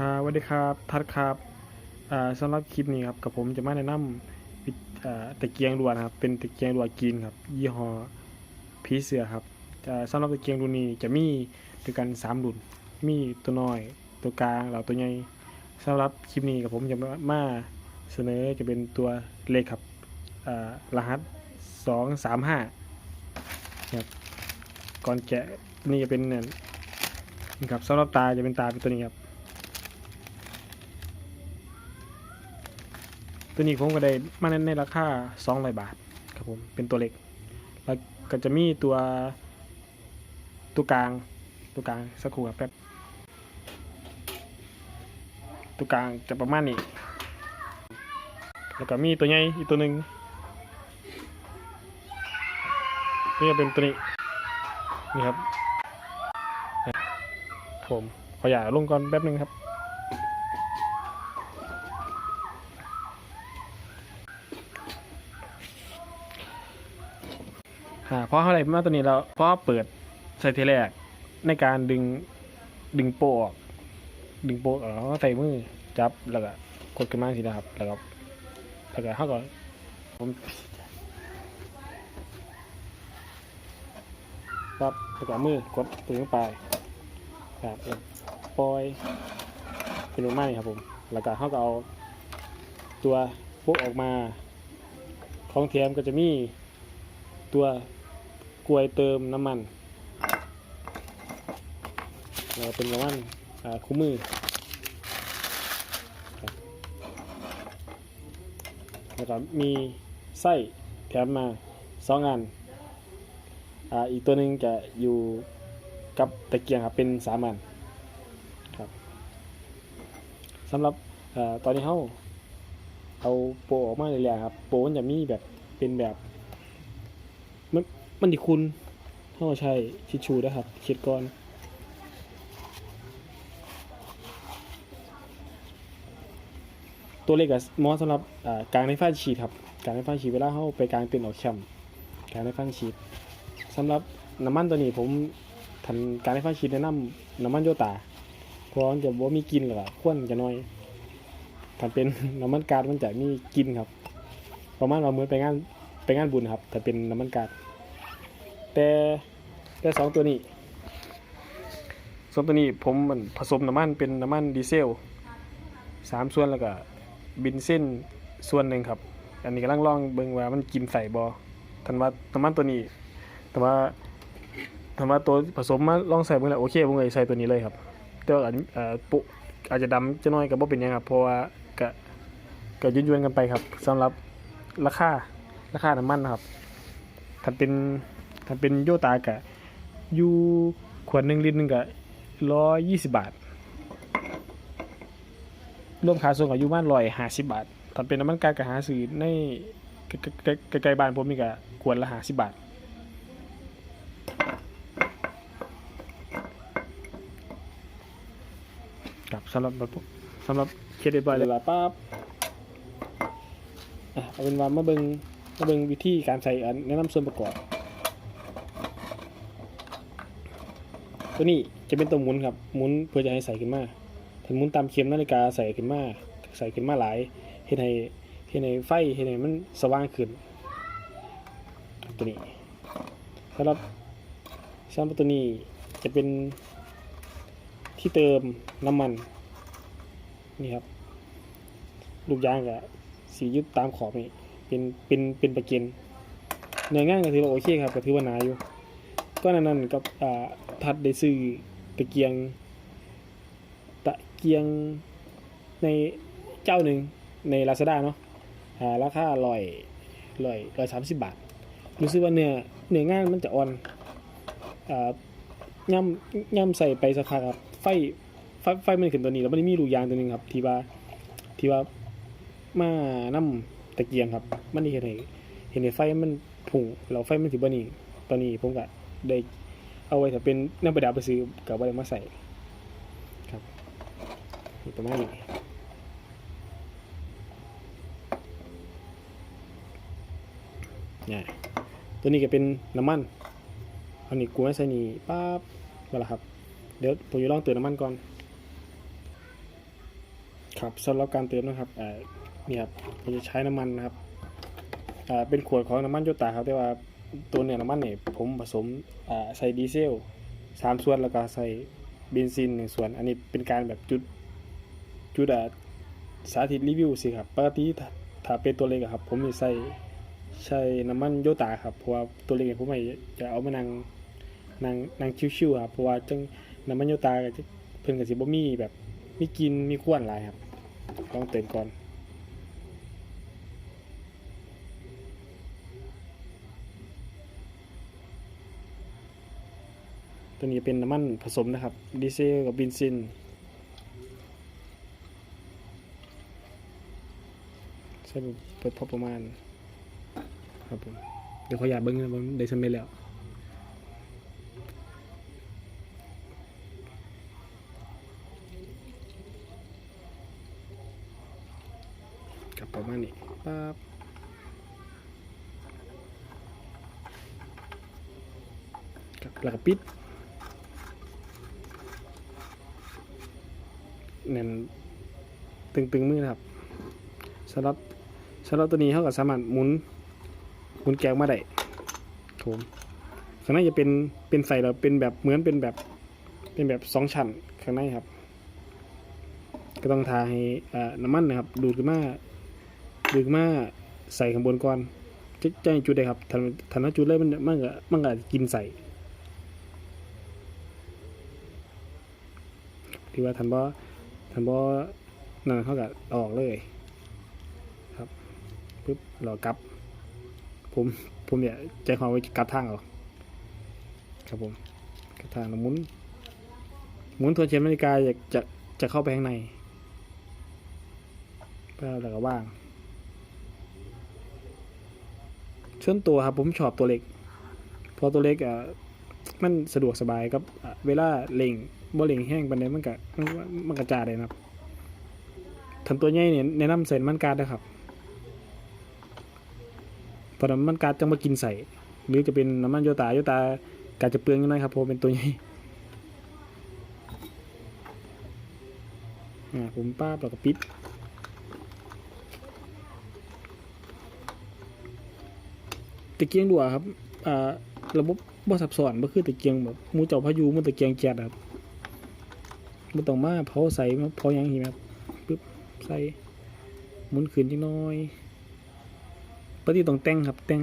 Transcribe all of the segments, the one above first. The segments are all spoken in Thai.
ครับสวัสดีครับทัดครับอ่าสำหรับคลิปนี้ครับกับผมจะมาแนะนำวิธีอ่าตะเกียงรัวนะครับ เป็นตะเกียงรัวกินครับ ยี่ห้อพีเสือครับสำหรับตะเกียงรุ่นนี้จะมีด้วยกันสามรุ่น มีตัวน้อย ตัวกลางแล้วตัวใหญ่สำหรับคลิปนี้กับผมจะมาเสนอจะเป็นตัวเลขครับรหัสสองสามห้าครับก่อนแกะนี่จะเป็นนี่ครับสำหรับตาจะเป็นตาเป็นตัวนี้ครับ ตัวนี้ผมก็ได้มาในราคา200 บาทครับผมเป็นตัวเล็ก แล้วก็จะมีตัวตัวกลางตัวกลางสักครู่ครับแป๊บตัวกลางจะประมาณนี้ แล้วก็มีตัวใหญ่อีกตัวหนึ่งนี่ก็เป็นตัวนี้นี่ครับผมขออย่าลงก่อนแป๊บหนึงครับ อ่าเพราะอะไรมาตัวนี้เราเพราะเปิดใส่ทีแรกในการดึงดึงโปออก ดึงโปออกแล้วก็ใส่มือจับแล้วก็กดขึ้นมาสินะครับแล้วก็แล้วก็เขาก่อนผมปั๊บแล้วก็มือกดตัวลงไปครับแล้วปล่อยเป็นลงมานี่ครับผม แล้วก็เขาก็เอาตัวโปะออกมา ของเทียมก็จะมี ตัวกลวยเติมน้ำมัน เราเป็นน้ำมันคู่มือครับแล้วก็มีไส้แถมมาสองอันออีกตัวหนึ่งจะอยู่กับตะเกียงครับเป็นสามอันครับสำหรับอตอนนี้เขาเอาโปะออกมาเลยๆครับ โปะมันจะมีแบบเป็นแบบ มันดิคุณถ้าใช่ชิดชูนะครับคิดก่อนตัวเลขกับมอสสำหรับกลางในฟ้าฉีดครับกลางในฟ้าฉีดเวลาเข้าไปกลางเต็นท์ออกแคมป์กลางในฟ้าฉีดสำหรับน้ำมันตัวนี้ผมทันกลางในฟ้าฉีดแนะนำน้ำมันโยตาเพราะมันจะว่ามีกินหรอกควนจะน้อยถ้าเป็นน้ำมันกาดมันจะมีกินครับ ประมาณว่าเหมือนไปงานไปงานบุญครับแต่เป็นน้ำมันกาด แต่แต่สองตัวนี้สองตัวนี้ผมมันผสมน้ำมันเป็นน้ำมันดีเซลสามส่วนแล้วก็บินเส้นส่วนหนึ่งครับ อันนี้กำลังลองเบิ่งว่ามันกินใส่บอทันว่าน้ำมันตัวนี้ แต่ว่าถามว่าตัวผสมมาลองใส่เบิ่งแล้วโอเคผมเลยใส่ตัวนี้เลยครับ แต่ว่าอันอ่อปุอาจจะดำจะน้อยกับบ่เป็นยังครับเพราะว่าก็ก็ยืนยวนกันไปครับสำหรับราคาราคาน้ำมันนะครับถ้าเป็น ถ้าเป็นโยตากะอยู่ขวดหนึ่งลิตรหนึงกะร้อยยี่สิบบาท รวมค่าส่งก็อยู่บ้านร้อยห้าสิบบาท ถ้าเป็นน้ำมันกากะหาซื้อในใกล้ๆบ้านผมนี่กะขวดละห้าสิบบาทครับสำหรับสำหรับเคสเรียบร้อยเลยละปั๊บเอาเป็นว่ามาเบิงมาเบิงวิธีการใส่อันแนะนำส่วนประกอบ ตัวนี้จะเป็นตัวหมุนครับหมุนเพื่อจะให้ใส่ขึ้นมาถ้าหมุนตามเข็มนาฬิกาใส่ขึ้นมาใส่ขึ้นมาหลายเห็นให้เห็นให้ไฟเห็นให้มันสว่างขึ้นตัวนี้สำหรับสำหรับตัวนี้จะเป็นที่เติมน้ำมันนี่ครับลูกยางกับสียึดตามขอบนี่เป็นเป็นเป็นประเก็นเนื้องานก็ถือว่าโอเคครับก็ถือว่าหนาอยู่ก็นั้นนั้นกับอ่า ทัดได้ซื้อตะเกียง ตะเกียงในเจ้าหนึ่งในลาซาด้าเนาะอ่าราคาลอยลอยลอยสามสิบบาท รู้สึกว่าเนื้อเนื้องานมันจะอ่อนอ่าย่ำย่ำใส่ไปสักพักครับ ไฟไฟไฟมันขึ้นตัวนี้แล้วมันมีลูยางตัวนึงครับ ที่ว่าที่ว่ามาน้ำตะเกียงครับ มันนี่เห็นให้เห็นให้ไฟมันพุ่งแล้วไฟมันถือบ่นี่ตอนนี้ผมก็ได้ เอาไว้ถ้าเป็นน้ำประดับไปซื้อกับว่าได้มาใส่ครับนี่ประมาณนี้เนี่ยตัวนี้ก็เป็นน้ำมันอานี่กูให้ใส่นี่ปั๊บมาละครับ เดี๋ยวผมจะลองเติมน้ำมันก่อน ครับสำหรับการเติมนะครับนี่ครับผมจะใช้น้ำมันนะครับเป็นขวดของน้ำมันโยตาครับแต่ว่า ตัวเนี่ยน้ำมันเนี่ยผมผสมอ่าใส่ดีเซลสามส่วนแล้วก็ใส่เบนซินหนึ่งส่วน อันนี้เป็นการแบบจุดจุดสาธิตรีวิวสิครับปกติถ้าเป็นตัวเล็กครับ ผมจะใส่ใช้น้ำมันโยตาครับเพราะว่าตัวเล็กเนี่ยผมไม่จะเอามานั่งนั่งนั่งชิวๆครับเพราะว่าจังน้ำมันโยตาก็จะเพิ่นก็สิบ่มีแบบมีกินมีควนหลายครับต้องเติมก่อน ตัวนี้เป็นน้ำมันผสมนะครับ ดีเซลกับเบนซิน ใช้ไปพอประมาณ ครับผม เดี๋ยวเขาอยากเบิ้งนะว่ามันได้สำเร็จแล้วกับประมาณนี้ปั๊บครับแล้วก็ปิด แน่นตึงๆมือนะครับสำหรับสำหรับตัวนี้เขาก็สามารถหมุนหมุนแกงมาได้ครับผมข้างในจะเป็นเป็นใส่แล้วเป็นแบบเหมือนเป็นแบบเป็นแบบสองชั้นข้างในครับ ก็ต้องทาให้อ่าน้ำมันนะครับ ดูดขึ้นมาดึงมาใส่ข้างบนก่อนจะจะจุดได้ครับทันทันว่าจุดเลยมันมันก็มันก็กินใส่ที่ว่าทันบ่ ทันบ่นั่นเขาก็ออกเลยครับปึ๊บรากลับ ผมผมเนี่ยใจความไว้กลับทางเอาครับผมกลับทางแล้วหมุนหมุนทวนเข็มนาฬิกาจะจะจะเข้าไปข้างในแล้วก็ว่างส่วนตัวครับผมชอบตัวเล็กพราะตัวเล็กอะมันสะดวกสบายกับเวลาเล่ง บ่เล่งแห้งปันใดมันก็มันกระจายเลยนะครับทันตัวใหญ่เนี่ยแนะนำใส่น้ำมันกาดนะครับเพราะน้ำมันกาดจะมากินใส่ หรือจะเป็นน้ำมันโยตาโยตาการจะเปลืองยังไงครับเพราะเป็นตัวใหญ่อ่าผมป้าบแล้วก็ปิดตะเกียงดัวครับ อ่า ระบบบ่ซับซ้อนบ่คือตะเกียงแบบมูเจ้าพายุมูตะเกียงแก๊สครับ บ่ต้องมาเผาใส่เผาหยังหิครับปึ๊บใส่หมุนขึ้นจักหน่อยปกติต้องแต่งครับแต่ง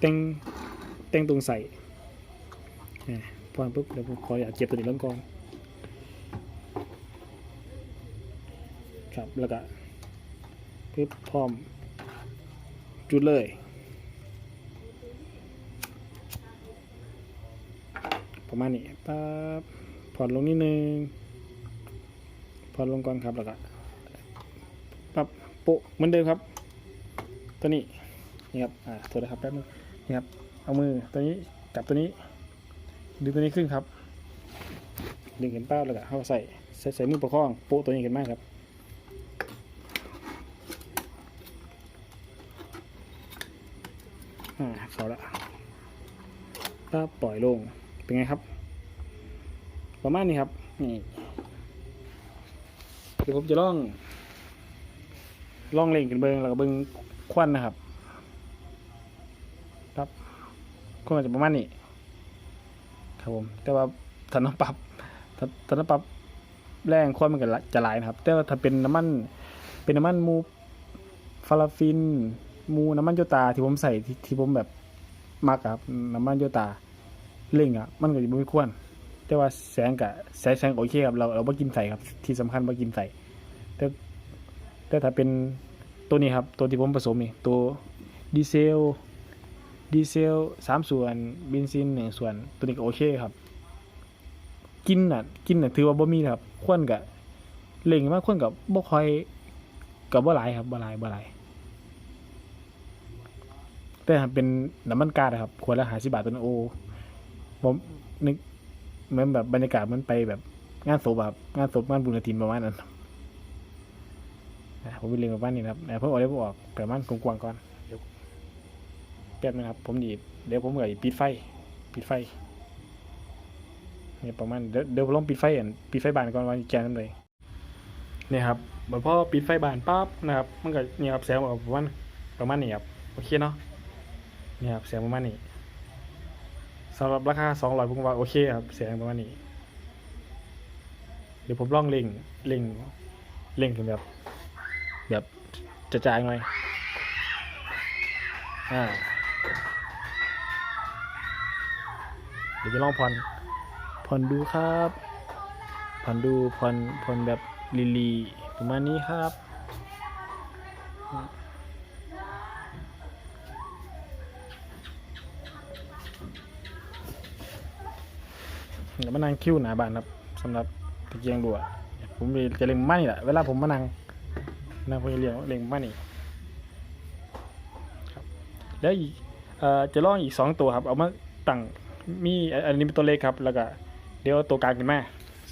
แต่งแต่งตรงใส่พอปุ๊บเดี๋ยวผมขออยากเก็บตัวนี้ลงก่อนครับแล้วก็ปึ๊บพร้อมจุดเลยประมาณนี้ปั๊บผ่อนลงนิดนึง ผ่อลงก่อนครับแล้วก็ปรับโปะเหมือนเดิมครับ ตัวนี้นี่ครับอ่าตัวนะครับแป๊บนึงนี่ครับเอามือตัวนี้จับตัวนี้ดึงตัวนี้ขึ้นครับดึงเห็นเป้าแล้วก็เข้าใส่ใส่ใส่มือประคองโปะตัวนี้ขึ้นมาครับอ่าเขาละปั๊บปล่อยลงเป็นไงครับ ประมาณนี้ครับนี่ เดี๋ยวผมจะล่องล่องเล่งกันเบิงแล้วก็เบิงควันนะครับ ครับควันจะประมาณนี้ครับผม แต่ว่าถ้าน้ำปรับถ้าถ้าน้ำปรับแรงควันมันก็จะหลายนะครับ แต่ว่าถ้าเป็นน้ำมันเป็นน้ำมันมูฟาราฟิน มูน้ำมันโยตาที่ผมใส่ที่ผมแบบมักอะครับน้ำมันโยตาเล่งอะ มันก็จะไม่ควร แต่ว่าแสงกับแสงแสงโอเคครับเราเราไม่กินใส่ครับ ที่สำคัญไม่กินใส่แต่แต่ถ้าเป็นตัวนี้ครับ ตัวที่ผมผสมนี่ตัวดีเซลดีเซลสามส่วนเบนซินหนึ่งส่วน ตัวนี้ก็โอเคครับ กินน่ะกินน่ะถือว่าบ่มีครับควนกับเล่งมากควนกับบ่ค่อยกับบ่หลายครับบ่หลายบ่หลายแต่ถ้าเป็นน้ำมันกาซนะครับขวดละหาสิบบาทตัวนั้นโอผมนึก เหมือนแบบบรรยากาศมันไปแบบงานศพแบบงานศพงานบุญกฐินประมาณนั้นผมไปเรียนประมาณนี้ครับแต่เพิ่งออกได้ผมออกประมาณกว้างๆก่อนเดี๋ยวแป๊บนึงครับ ผมดีเดี๋ยวผมก็ปิดไฟ ปิดไฟเนี่ยประมาณเดี๋ยวเดี๋ยวผมลองปิดไฟอะปิดไฟบานก่อนว่าแจ้งกันเลยเนี่ยครับบัดพอปิดไฟบานปั๊บนะครับมันก็เนี่ยครับแสงออกประมาณประมาณนี้ครับโอเคเนาะเนี่ยครับแสงประมาณนี้ สำหรับราคา200ผมว่าโอเคครับแสงประมาณนี้ เดี๋ยวผมลองเล่งเล่งเล่งขึ้นแบบ แบบจะจางหน่อยอ่าเดี๋ยวจะลองผ่อนผ่อนดูครับผ่อนดูผ่อนผ่อนแบบลีลีประมาณนี้ครับ เดี๋ยวมานั่งคิ้วหนาบ้านครับสำหรับตะเกียงดัวผมจะเล็งมานี่แหละเวลาผมมานั่งนั่งผมจะเล็งเล็งมานี่ครับแล้วอีกจะลองอีกสองตัวครับเอามาตั้งมีอันนี้เป็นตัวเล็กครับแล้วก็เดี๋ยวตัวกลางขึ้นมา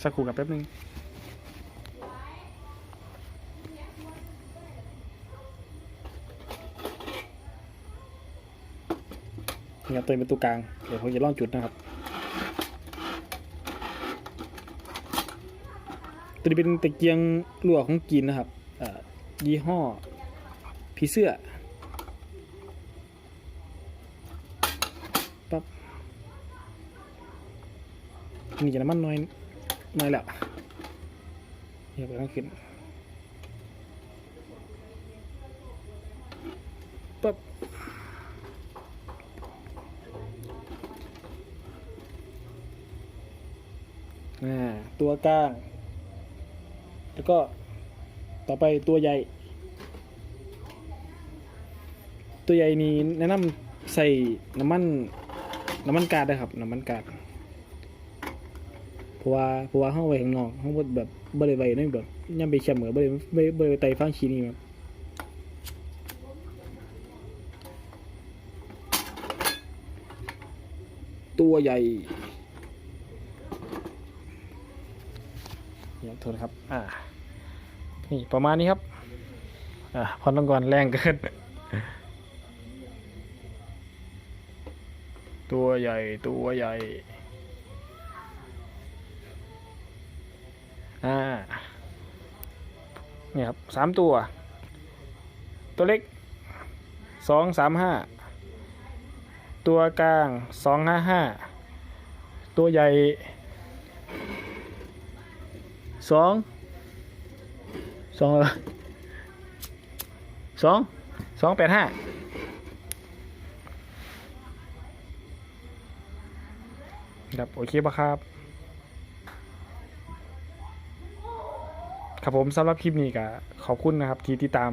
สักครู่กับแป๊บนึงนี่ครับตัวเป็นตัวกลางเดี๋ยวผมจะล่องจุดนะครับ ตัวนี้เป็นตะเกียงรั่วของจีนนะครับยี่ห้อผีเสื้อปั๊บนี่จะน้ำมันน้อยน้อยแล้วเนี่ยไปต้องขึ้นปั๊บอ่าตัวกลาง แล้วก็ต่อไปตัวใหญ่ ตัวใหญ่นี้แนะนำใส่น้ำมันน้ำมันกาดนะครับน้ำมันกาดเพราะว่าเพราะว่าห้องไว้ข้างนอกห้องแบบบริไว้นั่นแบบย่ำไปแคมเหมือนบริบริบริไตฟังชีนี่ครับตัวใหญ่ เนี่ยโทษครับ อ่า นี่ประมาณนี้ครับ อ่าพอต้องก่อนแรงเกิน ตัวใหญ่ตัวใหญ่ อ่าเนี่ยครับสามตัว ตัวเล็กสองสามห้าตัวกลางสองห้าห้าตัวใหญ่ สองสองสองสองแปดห้าครับโอเคปะครับ ครับผมสำหรับคลิปนี้ก็ขอบคุณนะครับ ที่ติดตาม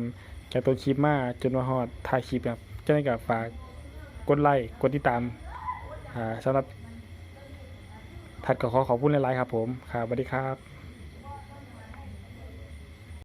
จากตัวคลิปมาจนมาฮอดถ่ายคลิปครับจ้าหน้าที่ฝากกดไลค์กดติดตามสำหรับถัดก็ขอขอบคุณหลายๆครับผมครับสวัสดีครับ